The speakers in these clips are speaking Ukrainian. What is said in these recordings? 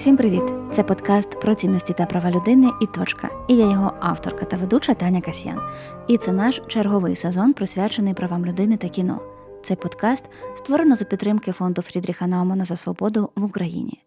Усім привіт! Це подкаст про цінності та права людини і точка. І я його авторка та ведуча Таня Касьян. І це наш черговий сезон, присвячений правам людини та кіно. Цей подкаст створено за підтримки фонду Фрідріха Наумана за свободу в Україні.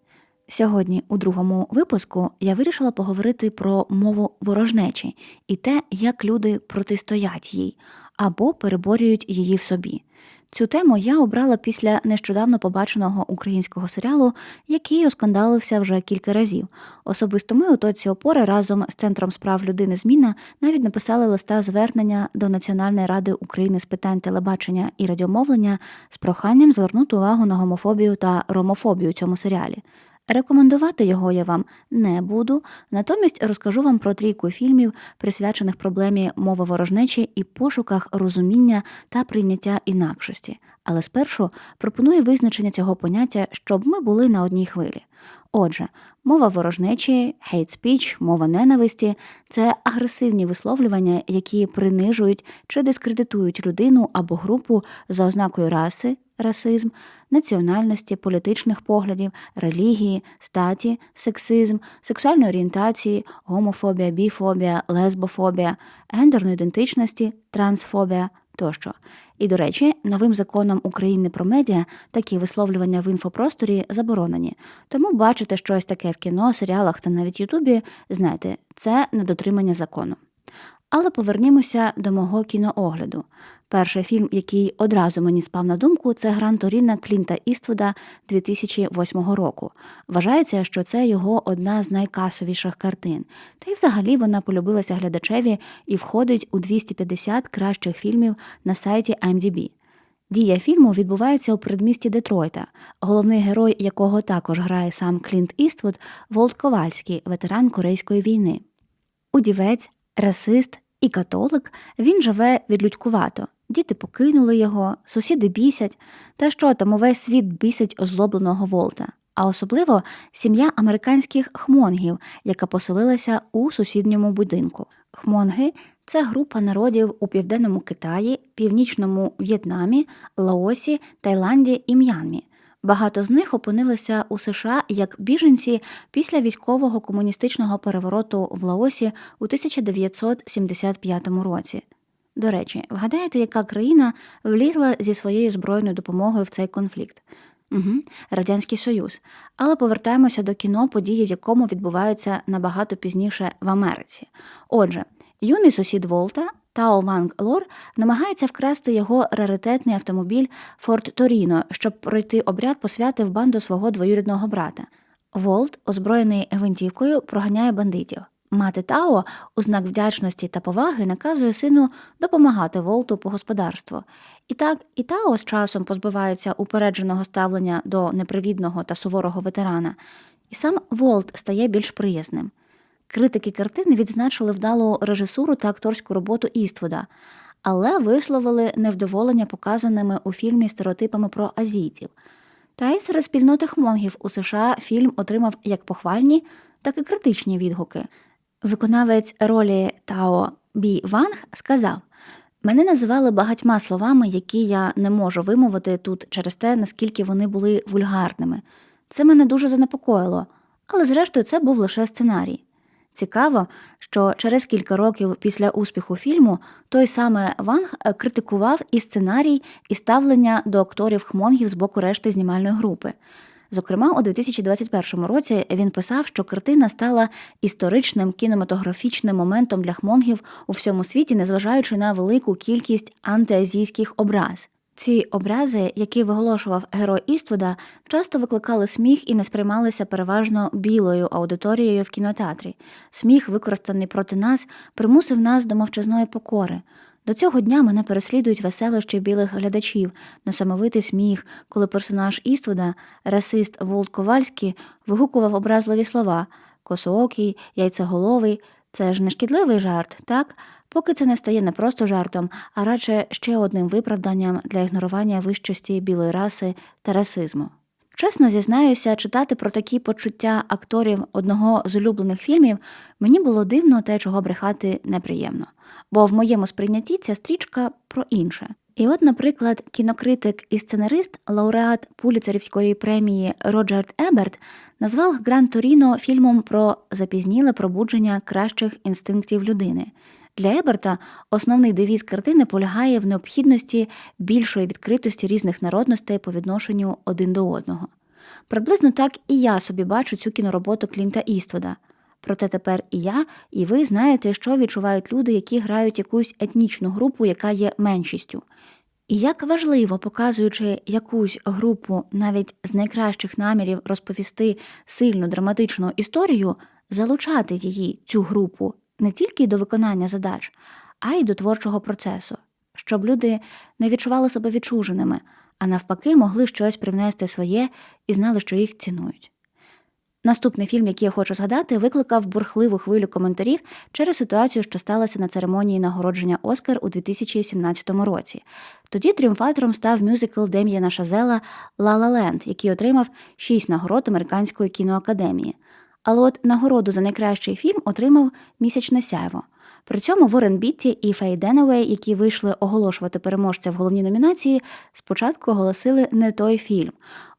Сьогодні, у другому випуску, я вирішила поговорити про мову ворожнечі і те, як люди протистоять їй або переборюють її в собі. Цю тему я обрала після нещодавно побаченого українського серіалу, який оскандалився вже кілька разів. Особисто ми у точці опори разом з Центром справ людини Зміна навіть написали листа звернення до Національної ради України з питань телебачення і радіомовлення з проханням звернути увагу на гомофобію та ромофобію у цьому серіалі. Рекомендувати його я вам не буду, натомість розкажу вам про трійку фільмів, присвячених проблемі мови ворожнечі і пошуках розуміння та прийняття інакшості. Але спершу пропоную визначення цього поняття, щоб ми були на одній хвилі. Отже, мова ворожнечі, hate speech, мова ненависті це агресивні висловлювання, які принижують чи дискредитують людину або групу за ознакою раси, расизм, національності, політичних поглядів, релігії, статі, сексизм, сексуальної орієнтації, гомофобія, біфобія, лесбофобія, гендерної ідентичності, трансфобія тощо. І, до речі, новим законом України про медіа такі висловлювання в інфопросторі заборонені. Тому бачите щось таке в кіно, серіалах та навіть Ютубі, знайте, це недотримання закону. Але повернімося до мого кіноогляду. Перший фільм, який одразу мені спав на думку, це Гран Торіна Клінта Іствуда 2008 року. Вважається, що це його одна з найкасовіших картин. Та й взагалі вона полюбилася глядачеві і входить у 250 кращих фільмів на сайті IMDb. Дія фільму відбувається у передмісті Детройта, головний герой якого також грає сам Клінт Іствуд, Волт Ковальський, ветеран Корейської війни. Удівець, расист і католик він живе відлюдькувато. Діти покинули його, сусіди бісять, та що там увесь світ бісить озлобленого Волта, а особливо сім'я американських хмонгів, яка поселилася у сусідньому будинку. Хмонги це група народів у південному Китаї, північному В'єтнамі, Лаосі, Таїланді і М'янмі. Багато з них опинилися у США як біженці після військового комуністичного перевороту в Лаосі у 1975 році. До речі, вгадаєте, яка країна влізла зі своєю збройною допомогою в цей конфлікт? Угу, Радянський Союз. Але повертаємося до кіно, події, в якому відбуваються набагато пізніше в Америці. Отже, юний сусід Волта. Тао Ванг Лор намагається вкрасти його раритетний автомобіль Форт Торіно, щоб пройти обряд посвяти в банду свого двоюрідного брата. Волт, озброєний гвинтівкою, проганяє бандитів. Мати Тао, у знак вдячності та поваги, наказує сину допомагати Волту по господарству. І так, і Тао з часом позбувається упередженого ставлення до непривідного та суворого ветерана, і сам Волт стає більш приязним. Критики картини відзначили вдалу режисуру та акторську роботу Іствуда, але висловили невдоволення показаними у фільмі стереотипами про азійців. Та й серед спільноти хмонгів у США фільм отримав як похвальні, так і критичні відгуки. Виконавець ролі Тао Бі Ванг сказав: мене називали багатьма словами, які я не можу вимовити тут через те, наскільки вони були вульгарними. Це мене дуже занепокоїло, але зрештою це був лише сценарій. Цікаво, що через кілька років після успіху фільму той саме Ванг критикував і сценарій, і ставлення до акторів хмонгів з боку решти знімальної групи. Зокрема, у 2021 році він писав, що картина стала історичним кінематографічним моментом для хмонгів у всьому світі, незважаючи на велику кількість антиазійських образ. Ці образи, які виголошував герой Іствуда, часто викликали сміх і не сприймалися переважно білою аудиторією в кінотеатрі. Сміх, використаний проти нас, примусив нас до мовчазної покори. До цього дня мене переслідують веселощі білих глядачів, несамовитий сміх, коли персонаж Іствуда, расист Волт Ковальський, вигукував образливі слова косоокий, яйцеголовий. Це ж не шкідливий жарт, так? Поки це не стає не просто жартом, а радше ще одним виправданням для ігнорування вищості білої раси та расизму. Чесно зізнаюся, читати про такі почуття акторів одного з улюблених фільмів мені було дивно те, чого брехати неприємно. Бо в моєму сприйнятті ця стрічка про інше. І от, наприклад, кінокритик і сценарист, лауреат Пуліцерівської премії Роджерт Еберт назвав Гран Торіно фільмом про запізніле пробудження кращих інстинктів людини. Для Еберта основний девіз картини полягає в необхідності більшої відкритості різних народностей по відношенню один до одного. Приблизно так і я собі бачу цю кінороботу Клінта Іствуда. Проте тепер і я, і ви знаєте, що відчувають люди, які грають якусь етнічну групу, яка є меншістю. І як важливо, показуючи якусь групу навіть з найкращих намірів розповісти сильну драматичну історію, залучати її, цю групу, не тільки до виконання задач, а й до творчого процесу, щоб люди не відчували себе відчуженими, а навпаки, могли щось привнести своє і знали, що їх цінують. Наступний фільм, який я хочу згадати, викликав бурхливу хвилю коментарів через ситуацію, що сталася на церемонії нагородження Оскар у 2017 році. Тоді тріумфатором став мюзикл Дем'яна Шазела «Ла Ла Ленд», який отримав шість нагород Американської кіноакадемії. Але от нагороду за найкращий фільм отримав Місячне сяйво. При цьому Ворен Бітті і Фей Деневей, які вийшли оголошувати переможця в головній номінації, спочатку оголосили не той фільм.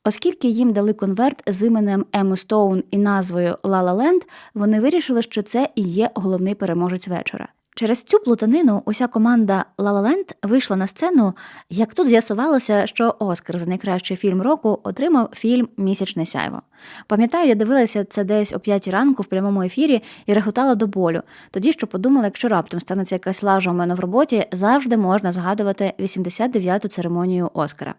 Оскільки їм дали конверт з іменем Ему Стоун і назвою «Ла Ла Ленд», вони вирішили, що це і є головний переможець вечора. Через цю плутанину уся команда «Ла Ла Ленд» вийшла на сцену, як тут з'ясувалося, що Оскар за найкращий фільм року отримав фільм Місячне сяйво. Пам'ятаю, я дивилася це десь о п'ятій ранку в прямому ефірі і реготала до болю. Тоді що подумала, якщо раптом станеться якась лажа у мене в роботі, завжди можна згадувати 89-ту церемонію Оскара.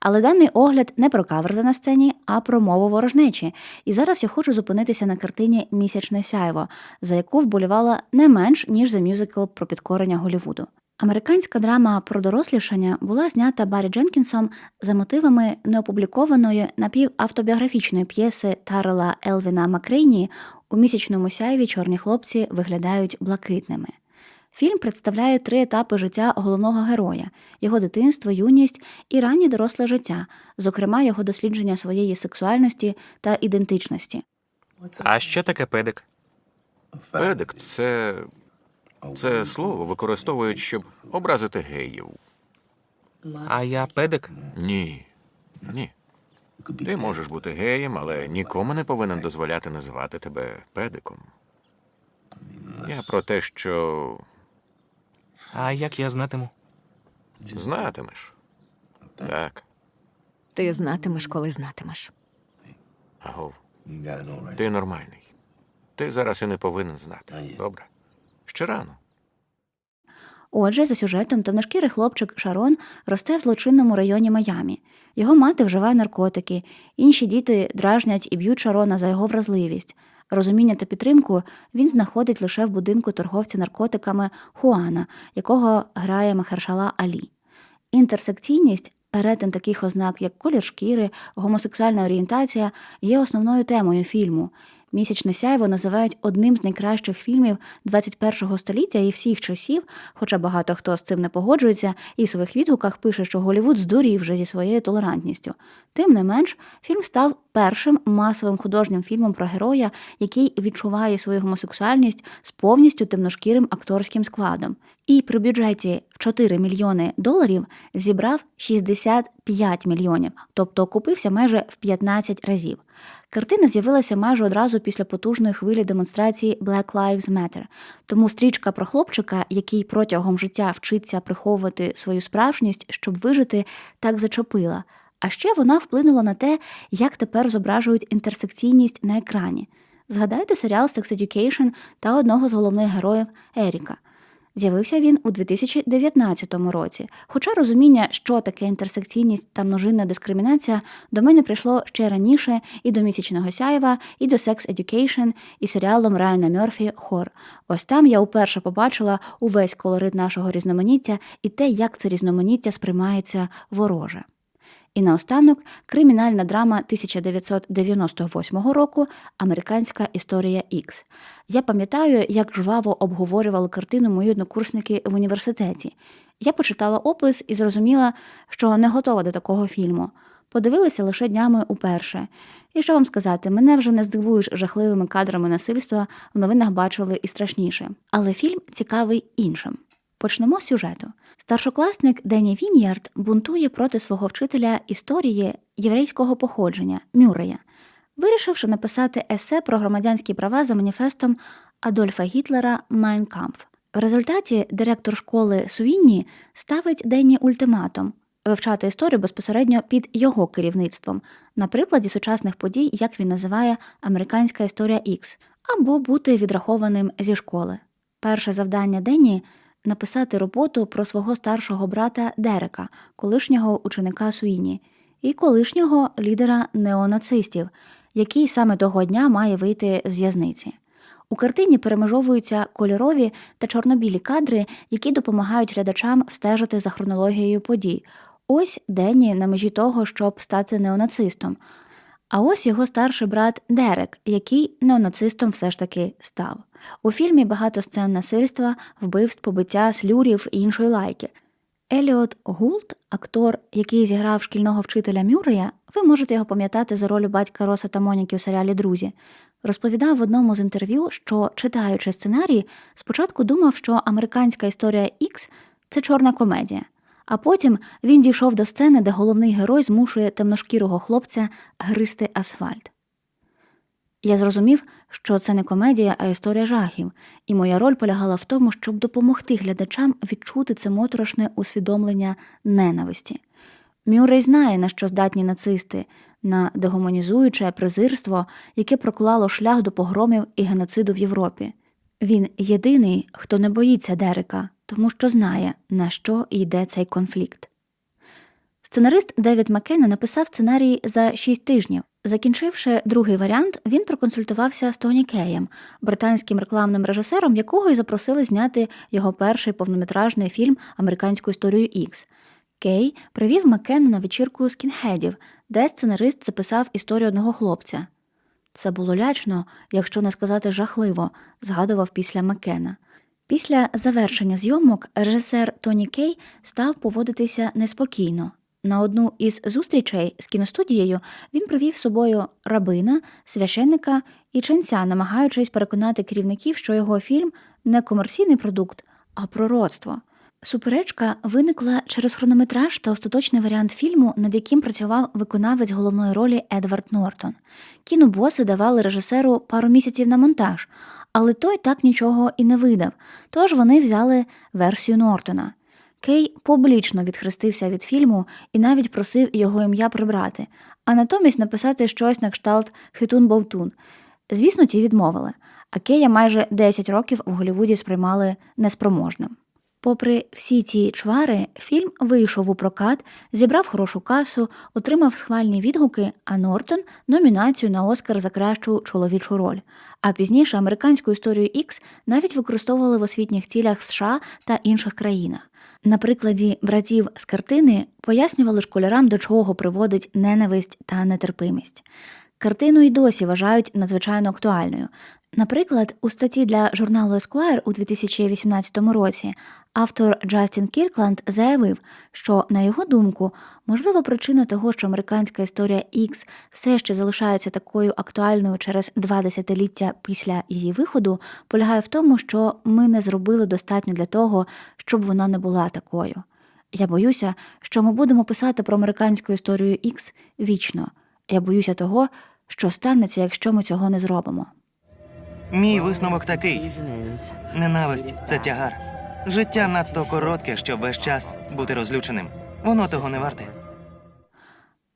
Але даний огляд не про каверзи на сцені, а про мову ворожнечі. І зараз я хочу зупинитися на картині Місячне сяйво, за яку вболівала не менш ніж за мюзикл про підкорення Голівуду. Американська драма про дорослішання була знята Баррі Дженкінсом за мотивами неопублікованої напівавтобіографічної п'єси Тарела Елвіна Макрейні у місячному сяйві чорні хлопці виглядають блакитними. Фільм представляє три етапи життя головного героя: його дитинство, юність і раннє доросле життя, зокрема його дослідження своєї сексуальності та ідентичності. А що таке педик? Педик це. Це слово використовують, щоб образити геїв. А я педик? Ні. Ні. Ти можеш бути геєм, але нікому не повинен дозволяти називати тебе педиком. Я про те, що А як я знатиму? знатимеш. Так, Ти знатимеш, коли знатимеш. агов. Ти нормальний. Ти зараз і не повинен знати. Добре? Ще рано. Отже, за сюжетом темношкірий хлопчик Шарон росте в злочинному районі Майамі. Його мати вживає наркотики, інші діти дражнять і б'ють Шарона за його вразливість. Розуміння та підтримку він знаходить лише в будинку торговця наркотиками Хуана, якого грає Махершала Алі. Інтерсекційність, перетин таких ознак, як колір шкіри, гомосексуальна орієнтація, є основною темою фільму. Місячне сяйво називають одним з найкращих фільмів 21-го століття і всіх часів, хоча багато хто з цим не погоджується і в своїх відгуках пише, що Голівуд здурів вже зі своєю толерантністю. Тим не менш, фільм став першим масовим художнім фільмом про героя, який відчуває свою гомосексуальність з повністю темношкірим акторським складом. І при бюджеті в 4 мільйони доларів зібрав 65 мільйонів, тобто окупився майже в 15 разів. Картина з'явилася майже одразу після потужної хвилі демонстрації Black Lives Matter. Тому стрічка про хлопчика, який протягом життя вчиться приховувати свою справжність, щоб вижити, так зачепила. А ще вона вплинула на те, як тепер зображують інтерсекційність на екрані. Згадайте серіал Sex Education та одного з головних героїв Еріка. З'явився він у 2019 році. Хоча розуміння, що таке інтерсекційність та множинна дискримінація, до мене прийшло ще раніше і до місячного сяєва, і до Sex Education, і серіалом Райана Мерфі Хор. Ось там я уперше побачила увесь колорит нашого різноманіття і те, як це різноманіття сприймається вороже. І наостанок кримінальна драма 1998 року Американська історія Ікс. Я пам'ятаю, як жваво обговорювали картину мої однокурсники в університеті. Я почитала опис і зрозуміла, що не готова до такого фільму. подивилася лише днями уперше. І що вам сказати, мене вже не здивуєш жахливими кадрами насильства, в новинах бачили і страшніше. Але фільм цікавий іншим. Почнемо з сюжету. Старшокласник Дені Віньярд бунтує проти свого вчителя історії єврейського походження Мюррея, вирішивши написати есе про громадянські права за маніфестом Адольфа Гітлера Майн Кампф. В результаті директор школи Суінні ставить Дені ультиматум вивчати історію безпосередньо під його керівництвом, на прикладі сучасних подій, як він називає американська історія X, або бути відрахованим зі школи. Перше завдання Дені написати роботу про свого старшого брата Дерека, колишнього ученика Суїні, і колишнього лідера неонацистів, який саме того дня має вийти з в'язниці. У картині перемежовуються кольорові та чорнобілі кадри, які допомагають глядачам встежити за хронологією подій. Ось Денні на межі того, щоб стати неонацистом. А ось його старший брат Дерек, який неонацистом все ж таки став. У фільмі багато сцен насильства, вбивств, побиття, слюрів і іншої лайки. Еліот Гулт, актор, який зіграв шкільного вчителя Мюррея, ви можете його пам'ятати за роль батька Роса та Моніки у серіалі Друзі, розповідав в одному з інтерв'ю, що, читаючи сценарій, спочатку думав, що американська історія X – це чорна комедія. А потім він дійшов до сцени, де головний герой змушує темношкірого хлопця гристи асфальт. Я зрозумів, що це не комедія, а історія жахів, і моя роль полягала в тому, щоб допомогти глядачам відчути це моторошне усвідомлення ненависті. Мюррей знає, на що здатні нацисти, на дегуманізуюче презирство, яке проклало шлях до погромів і геноциду в Європі. Він єдиний, хто не боїться Дерека, тому що знає, на що йде цей конфлікт. Сценарист Девід Маккена написав сценарій за шість тижнів. Закінчивши другий варіант, він проконсультувався з Тоні Кеєм, британським рекламним режисером, якого й запросили зняти його перший повнометражний фільм Американську історію Ікс. Кей привів Маккену на вечірку скінхедів, де сценарист записав історію одного хлопця. Це було лячно, якщо не сказати жахливо, згадував після Маккена. Після завершення зйомок режисер Тоні Кей став поводитися неспокійно. На одну із зустрічей з кіностудією він привів з собою рабина, священника і ченця, намагаючись переконати керівників, що його фільм не комерційний продукт, а пророцтво. Суперечка виникла через хронометраж та остаточний варіант фільму, над яким працював виконавець головної ролі Едвард Нортон. Кінобоси давали режисеру пару місяців на монтаж, але той так нічого і не видав, тож вони взяли версію Нортона. Кей публічно відхрестився від фільму і навіть просив його ім'я прибрати, а натомість написати щось на кшталт Хитун Бовтун. Звісно, ті відмовили, а Кея майже 10 років в Голлівуді сприймали неспроможним. Попри всі ці чвари, фільм вийшов у прокат, зібрав хорошу касу, отримав схвальні відгуки, а Нортон номінацію на Оскар за кращу чоловічу роль. А пізніше американську історію X навіть використовували в освітніх цілях в США та інших країнах. На прикладі братів з картини пояснювали школярам, до чого приводить ненависть та нетерпимість. Картину й досі вважають надзвичайно актуальною. Наприклад, у статті для журналу Esquire у 2018 році автор Джастін Кіркланд заявив, що, на його думку, можлива причина того, що американська історія X все ще залишається такою актуальною через два десятиліття після її виходу, полягає в тому, що ми не зробили достатньо для того, щоб вона не була такою. Я боюся, що ми будемо писати про американську історію X вічно. Я боюся того, що станеться, якщо ми цього не зробимо. Мій висновок такий: ненависть це тягар. Життя надто коротке, щоб весь час бути розлюченим. Воно того не варте.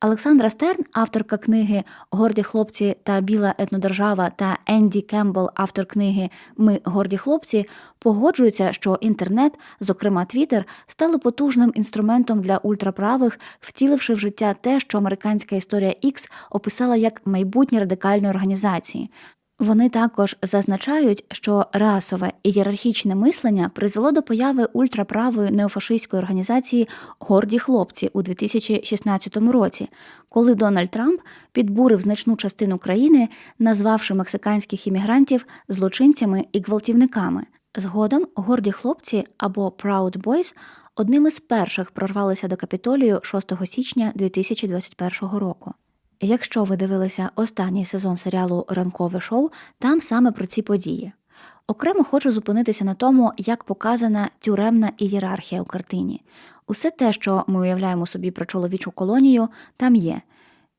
Олександра Стерн, авторка книги Горді хлопці та Біла етнодержава та Енді Кембл, автор книги Ми горді хлопці, погоджуються, що інтернет, зокрема Твіттер, стали потужним інструментом для ультраправих, втіливши в життя те, що американська історія X описала як майбутні радикальні організації. Вони також зазначають, що расове і ієрархічне мислення призвело до появи ультраправої неофашистської організації Горді хлопці у 2016 році, коли Дональд Трамп підбурив значну частину країни, назвавши мексиканських іммігрантів злочинцями і гвалтівниками. Згодом горді хлопці або Proud Boys одним із перших прорвалися до Капітолію 6 січня 2021 року. Якщо ви дивилися останній сезон серіалу Ранкове шоу, там саме про ці події. Окремо хочу зупинитися на тому, як показана тюремна ієрархія у картині. Усе те, що ми уявляємо собі про чоловічу колонію, там є.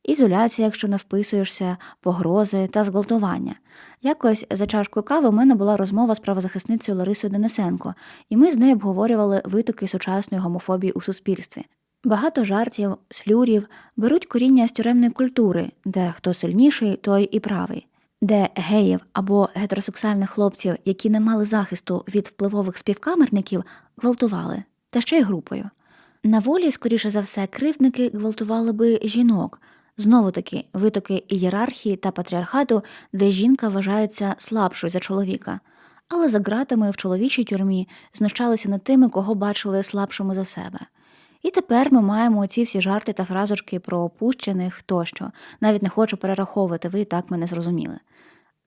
Ізоляція, якщо не вписуєшся, погрози та зґвалтування. Якось за чашкою кави у мене була розмова з правозахисницею Ларисою Денисенко, і ми з нею обговорювали витоки сучасної гомофобії у суспільстві. Багато жартів, слюрів беруть коріння з тюремної культури, де хто сильніший, той і правий, де геїв або гетеросексуальних хлопців, які не мали захисту від впливових співкамерників, гвалтували, та ще й групою. На волі, скоріше за все, кривдники гвалтували би жінок. Знову таки, витоки ієрархії та патріархату, де жінка вважається слабшою за чоловіка. Але за ґратами в чоловічій тюрмі знущалися над тими, кого бачили слабшими за себе. І тепер ми маємо ці всі жарти та фразочки про опущених тощо. Навіть не хочу перераховувати, ви і так мене зрозуміли.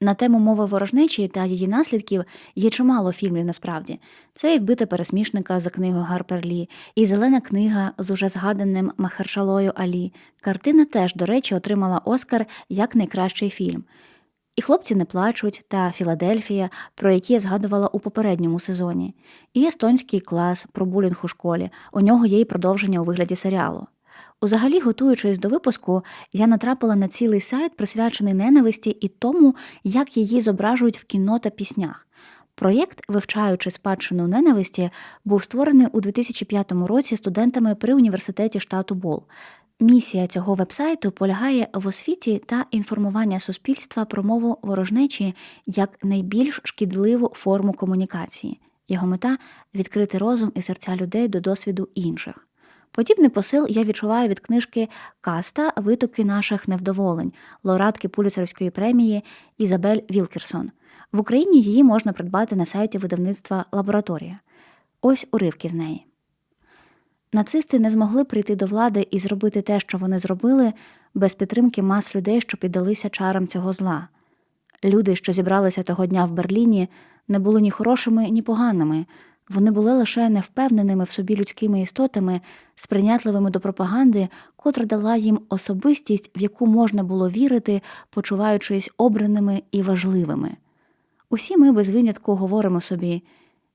На тему мови ворожнечі та її наслідків є чимало фільмів насправді. Це і вбита пересмішника за книгою Гарпер Лі, і зелена книга з уже згаданим Махершалою Алі. Картина теж, до речі, отримала Оскар як найкращий фільм. І хлопці не плачуть та Філадельфія, про які я згадувала у попередньому сезоні, і естонський клас про булінг у школі. У нього є і продовження у вигляді серіалу. Узагалі, готуючись до випуску, я натрапила на цілий сайт, присвячений ненависті і тому, як її зображують в кіно та піснях. Проєкт, вивчаючи спадщину ненависті, був створений у 2005 році студентами при університеті штату Бол. Місія цього вебсайту полягає в освіті та інформування суспільства про мову ворожнечі як найбільш шкідливу форму комунікації. Його мета відкрити розум і серця людей до досвіду інших. Подібний посил я відчуваю від книжки Каста Витоки наших невдоволень, лауреатки Пуліцерівської премії Ізабель Вілкерсон. В Україні її можна придбати на сайті видавництва Лабораторія. Ось уривки з неї. Нацисти не змогли прийти до влади і зробити те, що вони зробили, без підтримки мас людей, що піддалися чарам цього зла. Люди, що зібралися того дня в Берліні, не були ні хорошими, ні поганими. Вони були лише невпевненими в собі людськими істотами, сприйнятливими до пропаганди, котра дала їм особистість, в яку можна було вірити, почуваючись обраними і важливими. Усі ми без винятку говоримо собі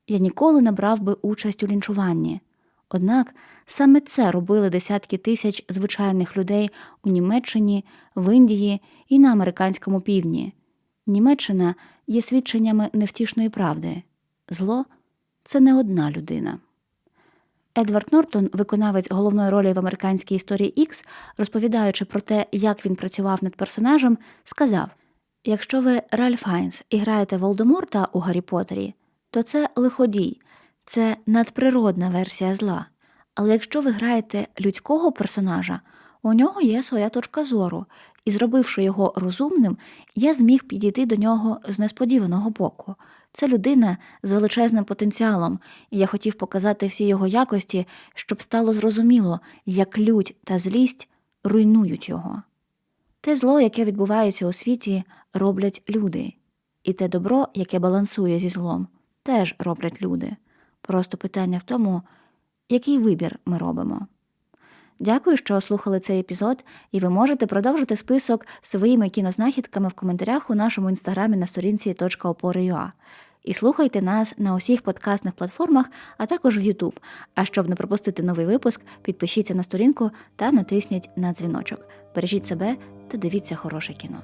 я ніколи не брав би участь у лінчуванні. Однак саме це робили десятки тисяч звичайних людей у Німеччині, в Індії і на американському півдні. Німеччина є свідченнями невтішної правди. Зло це не одна людина. Едвард Нортон, виконавець головної ролі в американській історії Ікс, розповідаючи про те, як він працював над персонажем, сказав: якщо ви Ральф Хайнс і граєте Волдеморта у Гаррі Поттері, то це лиходій, це надприродна версія зла. Але якщо ви граєте людського персонажа, у нього є своя точка зору, і, зробивши його розумним, я зміг підійти до нього з несподіваного боку. Це людина з величезним потенціалом, і я хотів показати всі його якості, щоб стало зрозуміло, як лють та злість руйнують його. Те зло, яке відбувається у світі, роблять люди, і те добро, яке балансує зі злом, теж роблять люди. Просто питання в тому, який вибір ми робимо. Дякую, що слухали цей епізод, і ви можете продовжити список своїми кінознахідками в коментарях у нашому інстаграмі на сторінці .опори.ua. І слухайте нас на усіх подкастних платформах, а також в YouTube. А щоб не пропустити новий випуск, підпишіться на сторінку та натисніть на дзвіночок. Бережіть себе та дивіться хороше кіно.